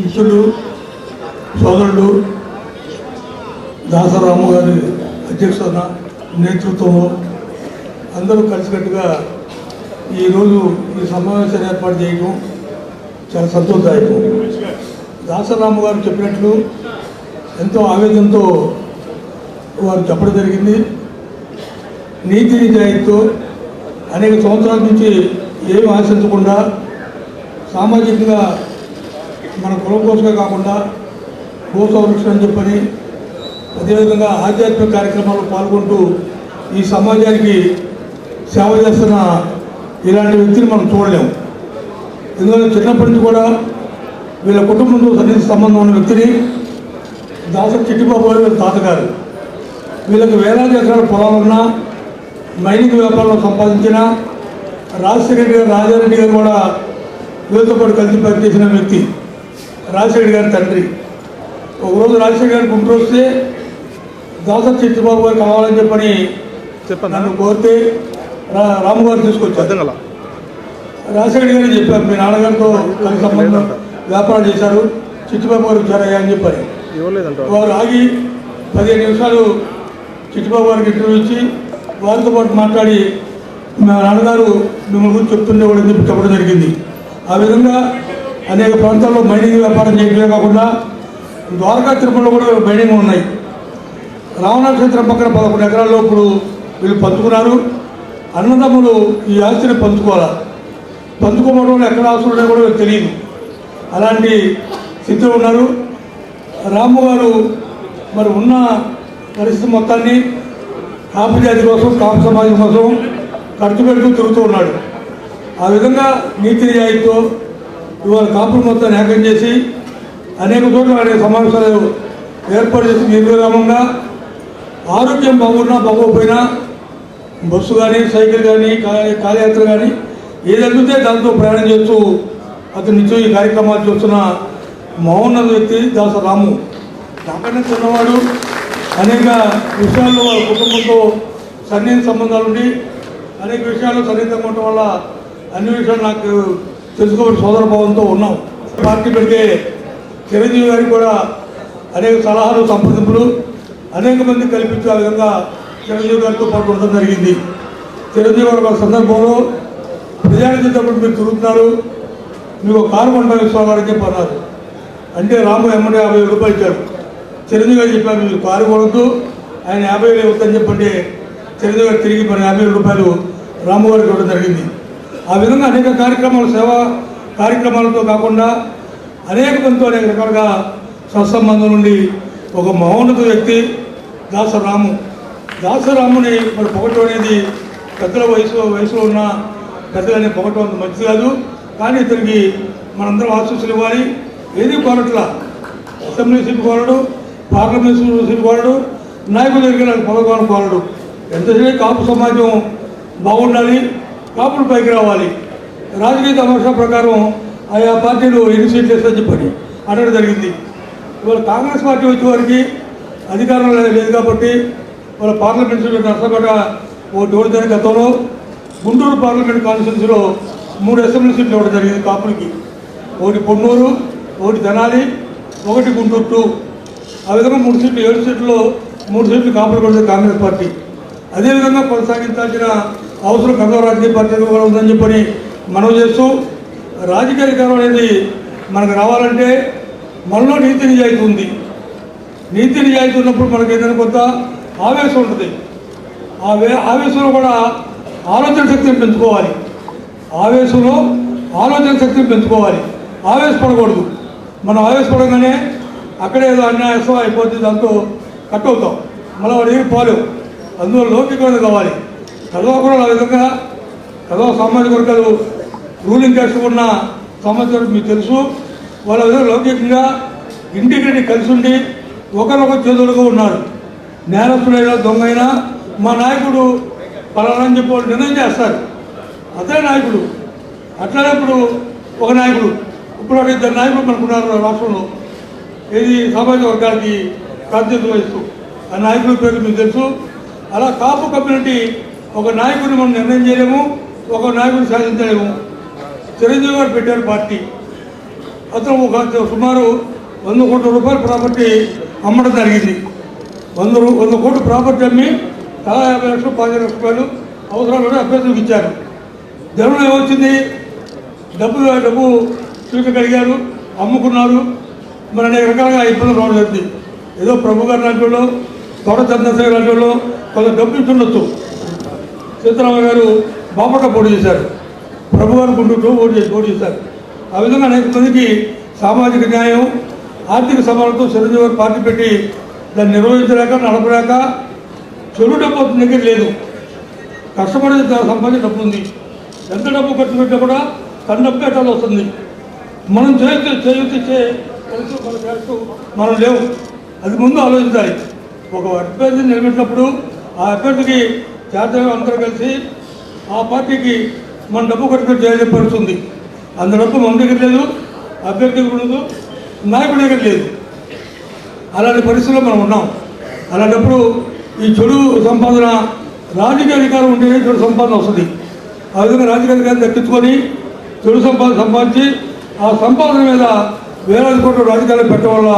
మిత్రుడు సోదరుడు దాసరాము గారి అధ్యక్షత నేతృత్వంలో అందరూ కలిసికట్టుగా ఈరోజు ఈ సమావేశాన్ని ఏర్పాటు చేయడం చాలా సంతోషదాయకం. దాసరాము గారు చెప్పినట్లు ఎంతో ఆవేదనతో వారు చెప్పడం జరిగింది. నీతి నిజాయితీతో అనేక సంవత్సరాల నుంచి ఏమి ఆశించకుండా సామాజికంగా మన కులం కోసమే కాకుండా భూ సంరక్షణ అని చెప్పని అదేవిధంగా ఆధ్యాత్మిక కార్యక్రమాల్లో పాల్గొంటూ ఈ సమాజానికి సేవ చేస్తున్న ఇలాంటి వ్యక్తిని మనం చూడలేము ఎందుకంటే చిన్నప్పటి నుంచి కూడా వీళ్ళ కుటుంబంతో సన్నిధి సంబంధం ఉన్న వ్యక్తిని దాసరి చిట్టిబాబు గారు వీళ్ళ తాతగారు. వీళ్ళకి వేలాది ఎకరాల పొలాలున్నా మైనింగ్ వ్యాపారంలో సంపాదించిన రాజశేఖర రెడ్డి గారు రాజారెడ్డి గారు కూడా వీళ్ళతో పాటు కలిసి పనిచేసిన వ్యక్తి. రాజశేఖర గారి తండ్రి. ఒకరోజు రాజశేఖర గారి గుంటూరు వస్తే దాస చిట్టిబాబు గారు కావాలని చెప్పని నన్ను కోరితే రాము గారు తీసుకొచ్చారు. రాజశేఖర గారు చెప్పారు? మీ నాన్నగారితో కలిసి సంబంధం వ్యాపారం చేశారు. చిట్టిబాబు గారు వచ్చారయ్యా అని చెప్పారు వారు ఆగి పదిహేను నిమిషాలు చిట్టిబాబు గారికి ఇంటర్వ్యూ ఇచ్చి వారితో పాటు మాట్లాడి మా నాన్నగారు మిమ్మల్ని గురించి చెప్తుండేవాడు అని చెప్పి చెప్పడం జరిగింది. ఆ విధంగా అనేక ప్రాంతాల్లో మైనింగ్ వ్యాపారం చేయడమే కాకుండా ద్వారకా తిరుపతిలో కూడా మైనింగ్ ఉన్నాయి. రావణ క్షేత్రం పక్కన పదకొండు ఎకరాల్లో ఇప్పుడు వీళ్ళు పంచుకున్నారు అన్నదమ్ములు ఈ ఆస్తిని పంచుకోవాలి పంచుకోవడం వల్ల ఎక్కడ ఆస్తులు ఉన్నాయో కూడా తెలియదు. అలాంటి స్థితిలో ఉన్నారు. రాము గారు మరి ఉన్న పరిస్థితి మొత్తాన్ని కాపు జాతి కోసం కాపు సమాజం కోసం ఖర్చు పెడుతూ తిరుగుతూ ఉన్నాడు. ఆ విధంగా నీతి నిజాయితీతో ఇవాళ కాపులు మొత్తాన్ని ఏకం చేసి అనేక చోట్ల అనేక సమావేశాలు ఏర్పాటు చేసి నిర్విరామంగా ఆరోగ్యం బాగున్నా బాగోకపోయినా బస్సు కానీ సైకిల్ కానీ కాలయాత్ర కానీ ఏది అడిగితే దాంతో ప్రయాణం చేస్తూ అతను నిత్యం ఈ కార్యక్రమాలు చూస్తున్న మహోన్నత వ్యక్తి దాసరాము రాము. చిన్నవాడు అనేక విషయాల్లో వాళ్ళ కుటుంబంతో సన్నిహిత సంబంధాలు ఉండి అనేక విషయాలు సన్నిహితంగా ఉండటం వల్ల అన్ని విషయాలు నాకు తెలుసుకోబడి సోదర భావంతో ఉన్నాం. పార్టీ పెడితే చిరంజీవి గారికి కూడా అనేక సలహాలు సంప్రదింపులు అనేక మంది కల్పించే విధంగా చిరంజీవి గారితో పాటు ఉండడం జరిగింది. చిరంజీవి గారు ఒక సందర్భంలో ప్రజానికి తప్పుడు మీరు తిరుగుతున్నారు. మీకు కారు కొండ ఇస్తామని చెప్పి అన్నారు. అంటే రాము ఎమ్మెల్యే యాభై వేలు రూపాయలు ఇచ్చారు. చిరంజీవి గారు చెప్పారు మీరు కారు కొనద్దు. ఆయన యాభై వేలు ఇవ్వద్దని చెప్పంటే చిరంజీవి గారు తిరిగి మరి యాభై వేల రూపాయలు రాము గారికి ఇవ్వడం జరిగింది. ఆ విధంగా అనేక కార్యక్రమాలు సేవా కార్యక్రమాలతో కాకుండా అనేక మందితో అనేక రకాలుగా సత్సంబంధం నుండి ఒక మహోన్నత వ్యక్తి దాసరాము. దాసరాముని మరి పొగటం అనేది పెద్దల వయసు వయసులో ఉన్న పెద్దలని పొగటం అంత మంచిది కాదు. కానీ ఇతనికి మనందరం ఆశీస్సులు ఇవ్వాలి. ఏది కోరట్ల? అసెంబ్లీ సీట్ కోరడు పార్లమెంట్ సీట్ కోరడు నాయకుల దగ్గర నాకు పొగకోవడం కోరడు. ఎంతసేపు కాపు సమాజం బాగుండాలి కాపులు పైకి రావాలి. రాజకీయ తమాషా ప్రకారం ఆయా పార్టీలు ఎన్ని సీట్లు వేస్తారని చెప్పండి. అనడం జరిగింది. ఇవాళ కాంగ్రెస్ పార్టీ వచ్చే వారికి అధికారం లేదు కాబట్టి వాళ్ళ పార్లమెంట్ సీట్లు నష్టపడ ఓ జరిగిన గతంలో గుంటూరు పార్లమెంట్ కాన్స్టిట్యూన్సీలో మూడు అసెంబ్లీ సీట్లు ఇవ్వడం జరిగింది కాపులకి. ఒకటి పొన్నూరు ఒకటి తెనాలి ఒకటి గుంటూరు టూ. ఆ విధంగా మూడు సీట్లు ఏడు సీట్లు మూడు సీట్లు కాపులు కొడుతుంది కాంగ్రెస్ పార్టీ. అదేవిధంగా కొనసాగించాల్సిన అవసరం కథ రాజకీయ పార్టీ కూడా ఉందని చెప్పని మనం చేస్తూ రాజకీయ అధికారం అనేది మనకు రావాలంటే మనలో నీతి నిజాయితీ ఉంది. నీతి నిజాయితీ ఉన్నప్పుడు మనకి ఏదైనా కొంత ఆవేశం ఉంటుంది. ఆ వే ఆవేశంలో కూడా ఆలోచన శక్తిని పెంచుకోవాలి. ఆవేశంలో ఆలోచన శక్తిని పెంచుకోవాలి. ఆవేశపడకూడదు. మనం ఆవేశపడగానే అక్కడే ఏదో అన్యాయసం అయిపోతుంది దాంతో కట్ అవుతాం. మళ్ళీ వాడి పోలేవు అందులో లౌకికత కావాలి. కదవ కూడా ఆ విధంగా కదవ సామాజిక వర్గాలు రూలింగ్ క్యాస్ట్ ఉన్న సామాజిక వర్గం మీకు తెలుసు. వాళ్ళ విధంగా లౌకికంగా ఇంటిగ్రిటీ కలిసి ఉండి ఒకరొకరు చేతులుగా ఉన్నారు. నేరస్తుడైనా దొంగ అయినా మా నాయకుడు పలానా చెప్పి వాళ్ళు నిర్ణయం చేస్తారు. అదే నాయకుడు. అట్లానే ఇప్పుడు ఒక నాయకుడు. ఇప్పుడు ఒక ఇద్దరు నాయకులు మనకున్నారు రాష్ట్రంలో. ఏది సామాజిక వర్గాలకి ప్రాతినిధ్యం వహిస్తూ. ఆ నాయకుల పేరు మీకు తెలుసు. అలా కాపు కమ్యూనిటీ ఒక నాయకుడిని మనం నిర్ణయం చేయలేము ఒక నాయకుడిని శాసించలేము చిరంజీవి గారు పెట్టారు పార్టీ. అతను ఒక సుమారు వంద కోట్ల రూపాయల ప్రాపర్టీ అమ్మడం జరిగింది. వంద వంద కోట్ల ప్రాపర్టీ అమ్మి తలా యాభై లక్షలు పదిహేను లక్షల రూపాయలు అవసరాలు అభ్యర్థులకు ఇచ్చారు. జనం ఏమొచ్చింది? డబ్బు డబ్బు సీట్లు అమ్ముకున్నారు. మరి అనేక రకాలుగా ఇబ్బందులు రావడం జరిగింది. ఏదో ప్రభు గారు లాంటి వాళ్ళు తోట చంద్రశేఖర్ లాంటి వాళ్ళు కొంత డబ్బు ఇస్తుండొచ్చు సీతారామ గారు బాపట పోటీ చేశారు. ప్రభు గారు గుంటూరులో పోటీ చేసి పోటీ చేశారు. ఆ విధంగా అనేక మందికి సామాజిక న్యాయం ఆర్థిక సవాళ్ళతో చిరంజీవి గారు పార్టీ పెట్టి దాన్ని నిర్వహించలేక నడపలేక చెరువు డబ్బు అతని దగ్గర లేదు. కష్టపడి సంపాదించిన డబ్బు ఉంది. ఎంత డబ్బు ఖర్చు పెట్టినా కూడా తన డబ్బు వస్తుంది. మనం చేయొచ్చు చేయొచ్చు తెలుసు మన చేస్తూ మనం లేవు. అది ముందు ఆలోచించాలి. ఒక అభ్యర్థి నిలబెట్టినప్పుడు ఆ అభ్యర్థికి చేతనం అందరూ కలిసి ఆ పార్టీకి మన డబ్బు కట్టుకుని చేయపడుతుంది అంత డబ్బు మన దగ్గర లేదు అభ్యర్థి ఉండదు నాయకుడి దగ్గర లేదు. అలాంటి పరిస్థితుల్లో మనం ఉన్నాం. అలాంటప్పుడు ఈ చెడు సంపాదన రాజకీయ అధికారం ఉంటేనే చెడు సంపాదన వస్తుంది. ఆ విధంగా రాజకీయ అధికారం దక్కించుకొని చెడు సంపాదన సంపాదించి ఆ సంపాదన మీద వేలాది కోట్ల రాజకీయాలు పెట్టడం వల్ల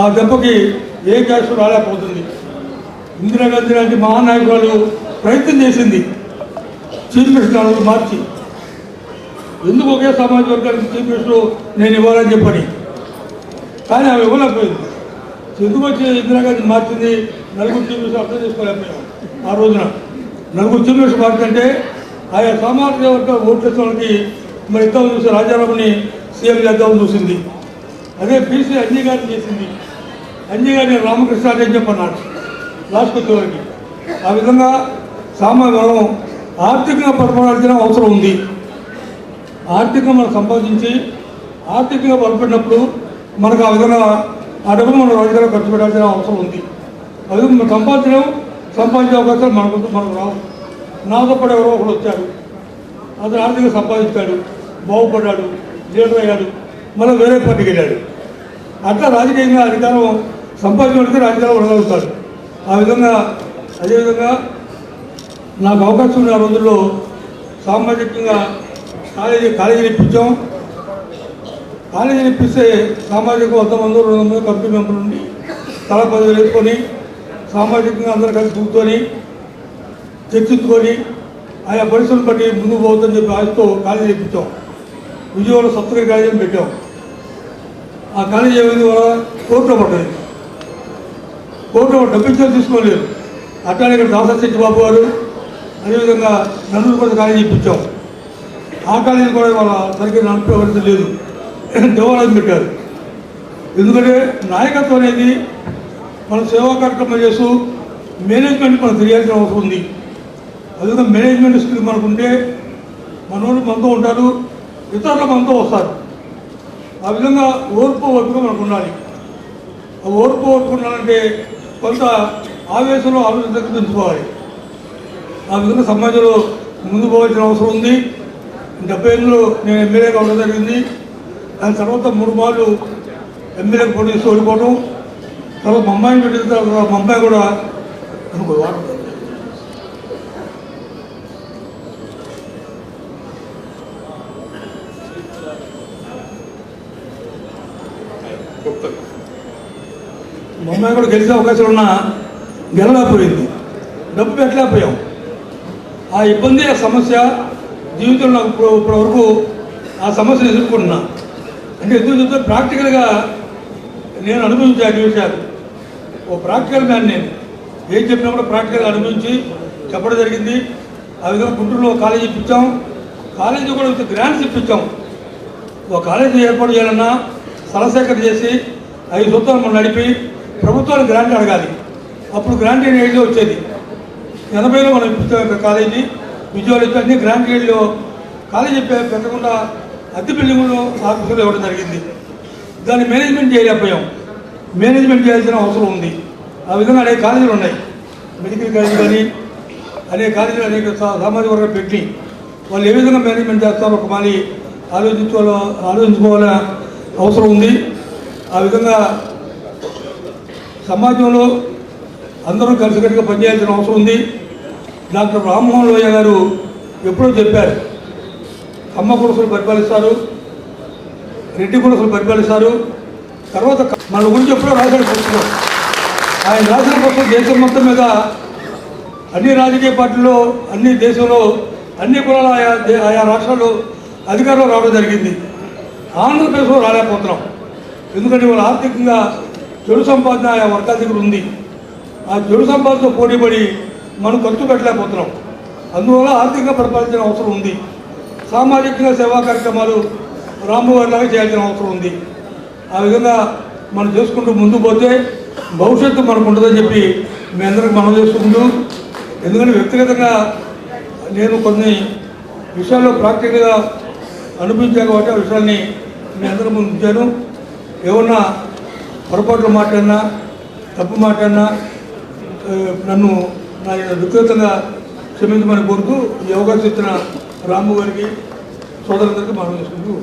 ఆ దెబ్బకి ఏ క్యాష్ రాలేకపోతుంది. ఇందిరాగాంధీ లాంటి మహానాయకురాలు ప్రయత్నం చేసింది. చీఫ్ మినిస్టర్ మార్చి. ఎందుకు ఒకే సామాజిక వర్గానికి చీఫ్ మినిస్టర్ నేను ఇవ్వాలని చెప్పని? కానీ ఆమె ఇవ్వలేకపోయింది. ఎందుకు వచ్చి ఇందిరాగాంధీ మార్చింది? నలుగురు చీఫ్ మినిస్టర్ అర్థం చేసుకోలేకపోయాం ఆ రోజున. నలుగురు చీఫ్ మినిస్టర్ మార్చంటే ఆయా సామాజిక వర్గ ఓట్ల వాళ్ళకి మరి ఇద్దరు చూసి రాజారాముని సీఎం చేద్దామని చూసింది. అదే బీసీ అంజీ గారిని చేసింది. అంజీ గారిని రామకృష్ణ అని చెప్పన్నాడు రాష్ట్ర వచ్చేవారికి ఆ విధంగా సామాన్యం ఆర్థికంగా బలపడాల్సిన అవసరం ఉంది. ఆర్థికంగా మనం సంపాదించి ఆర్థికంగా బలపడినప్పుడు మనకు ఆ విధంగా ఆ డబ్బు మనం రోజుగా ఖర్చు పెట్టాల్సిన అవసరం ఉంది. అది మనం సంపాదించడం సంపాదించే అవకాశాలు మనకు మనకు రావు. నాతో పాటు ఎవరో ఒకడు వచ్చాడు అతను ఆర్థికంగా సంపాదించాడు బాగుపడ్డాడు లీడర్ అయ్యాడు మళ్ళీ వేరే పార్టీకి వెళ్ళాడు. అట్లా రాజకీయంగా అధికారం సంపాదించడానికి రాజకీయాలు ఉండగలుగుతాడు ఆ విధంగా అదేవిధంగా నాకు అవకాశం ఉన్న రోజుల్లో సామాజికంగా కాలేజీ కాలేజీలు ఇప్పించాం కాలేజీలు ఇప్పిస్తే సామాజిక వంద మంది రెండు వందల కమిటీ మెంబర్లు ఉండి తల పదవి వేసుకొని సామాజికంగా అందరూ కలిసి కూర్చొని చర్చించుకొని ఆయా పరిస్థితులు బట్టి ముందుకు పోతుందని చెప్పి ఆశతో కాలేజీ ఇప్పించాం విజయవాడ సప్తగిరి కాలేజీని పెట్టాం. ఆ కాలేజీ వల్ల కోర్టులో పడ్డది. కోర్టులో డబ్బించాలి తీసుకోలేదు. అట్లానే ఇక్కడ దాసరి శెట్టి బాబు గారు అదేవిధంగా నలుగురు కూడా కాలేజీ ఇప్పించాం ఆ కాలేజీ కూడా వాళ్ళ సరిగ్గా నడిపే లేదు. దేవాలయం పెట్టారు. ఎందుకంటే నాయకత్వం అనేది మన సేవా కార్యక్రమం చేస్తూ మేనేజ్మెంట్ మనం తెలియాల్సిన అవసరం ఉంది. అదేవిధంగా మేనేజ్మెంట్ స్కిల్ మనకుంటే మనోళ్ళు మనతో ఉంటారు ఇతరులు మనతో వస్తారు. ఆ విధంగా ఓర్పు ఓపిక మనకు ఉండాలి. ఆ ఓర్పు ఓర్పు ఉండాలంటే కొంత ఆవేశంలో ఆలోచన తగ్గించుకోవాలి ఆ విధంగా సమాజంలో ముందు పోవాల్సిన అవసరం ఉంది. డెబ్బై ఎనిమిదిలో నేను ఎమ్మెల్యేగా ఉండడం జరిగింది. దాని తర్వాత మూడు మార్లు ఎమ్మెల్యేకి పోటీ చేసి ఓడిపోవడం తర్వాత మా అమ్మాయిని పెట్టిన తర్వాత మా అమ్మాయి కూడా అనుకో బొమ్మాయి కూడా గెలిచే అవకాశాలు ఉన్నా గెలలేకపోయింది డబ్బు పెట్టలేకపోయాం. ఆ ఇబ్బంది ఆ సమస్య జీవితంలో నాకు ఇప్పుడు ఇప్పటి వరకు ఆ సమస్యను ఎదుర్కొంటున్నా అంటే ఎందుకు చెప్తే ప్రాక్టికల్గా నేను అనుభవించే అన్ని విషయాలు ఓ ప్రాక్టికల్ మ్యాన్ నేను. ఏం చెప్పినా కూడా ప్రాక్టికల్గా అనుభవించి చెప్పడం జరిగింది. ఆ విధంగా గుంటూరులో కాలేజీ ఇప్పించాం. కాలేజీ కూడా విత్ గ్రాంట్స్ ఇప్పించాం. ఒక కాలేజీ ఏర్పాటు చేయాలన్నా స్థలసేకరణ చేసి ఐదు సూత్రాలు మనం నడిపి ప్రభుత్వాలు గ్రాంట్ అడగాలి. అప్పుడు గ్రాంట్ ఏజ్లో వచ్చేది. ఎనభైలో మనం ఇప్పించాం కాలేజీ విజయవాడ అన్ని గ్రాంట్ ఏజ్లో కాలేజీ పెట్టకుండా అద్దె బిల్డింగ్లో ఆఫీసులు ఇవ్వడం జరిగింది. దాన్ని మేనేజ్మెంట్ చేయలేకపోయాం. మేనేజ్మెంట్ చేయాల్సిన అవసరం ఉంది. ఆ విధంగా అనేక కాలేజీలు ఉన్నాయి. మెడికల్ కాలేజీ కానీ అనేక కాలేజీలు అనేక సామాజిక వర్గం పెట్టి వాళ్ళు ఏ విధంగా మేనేజ్మెంట్ చేస్తారో ఒక మళ్ళీ ఆలోచించుకోవాలో ఆలోచించుకోవాల అవసరం ఉంది. ఆ విధంగా సమాజంలో అందరూ కలిసికట్టుగా పనిచేయాల్సిన అవసరం ఉంది. డాక్టర్ రామ్మోహన్ లోయ గారు ఎప్పుడో చెప్పారు అమ్మ పురుషులు పరిపాలిస్తారు రెడ్డి కులసులు పరిపాలిస్తారు తర్వాత మన గురించి ఎప్పుడో రాశాడు పుస్తకం. ఆయన రాసిన పుస్తకం దేశం మొత్తం మీద అన్ని రాజకీయ పార్టీల్లో అన్ని దేశంలో అన్ని కులాల ఆయా ఆయా రాష్ట్రాల్లో అధికారంలో రావడం జరిగింది. ఆంధ్రప్రదేశ్లో రాలేకపోతున్నాం. ఎందుకంటే వాళ్ళ ఆర్థికంగా చెడు సంపాదన ఆయా వర్గాల దగ్గర ఉంది. ఆ చెడు సంపాదనతో పోటీపడి మనం ఖర్చు పెట్టలేకపోతున్నాం. అందువల్ల ఆర్థికంగా పరిపాలించిన అవసరం ఉంది. సామాజికంగా సేవా కార్యక్రమాలు రామ్మోహన్ చేయాల్సిన అవసరం ఉంది. ఆ విధంగా మనం చేసుకుంటూ ముందు పోతే భవిష్యత్తు మనకు ఉంటుందని చెప్పి మీ అందరికి మనం చేసుకుంటూ ఎందుకంటే వ్యక్తిగతంగా నేను కొన్ని విషయాల్లో ప్రాక్టికల్గా అనిపించాను కాబట్టి ఆ విషయాల్ని మీ అందరి ముందు ఉంచాను. ఏమన్నా పొరపాట్లు మాట్లాడినా తప్పు మాట్లాడినా నన్ను నా వ్యక్తిగతంగా క్షమించమని కోరుతూ ఈ అవకాశం ఇచ్చిన రాము గారికి సోదరులందరికీ మనం చేసుకుంటూ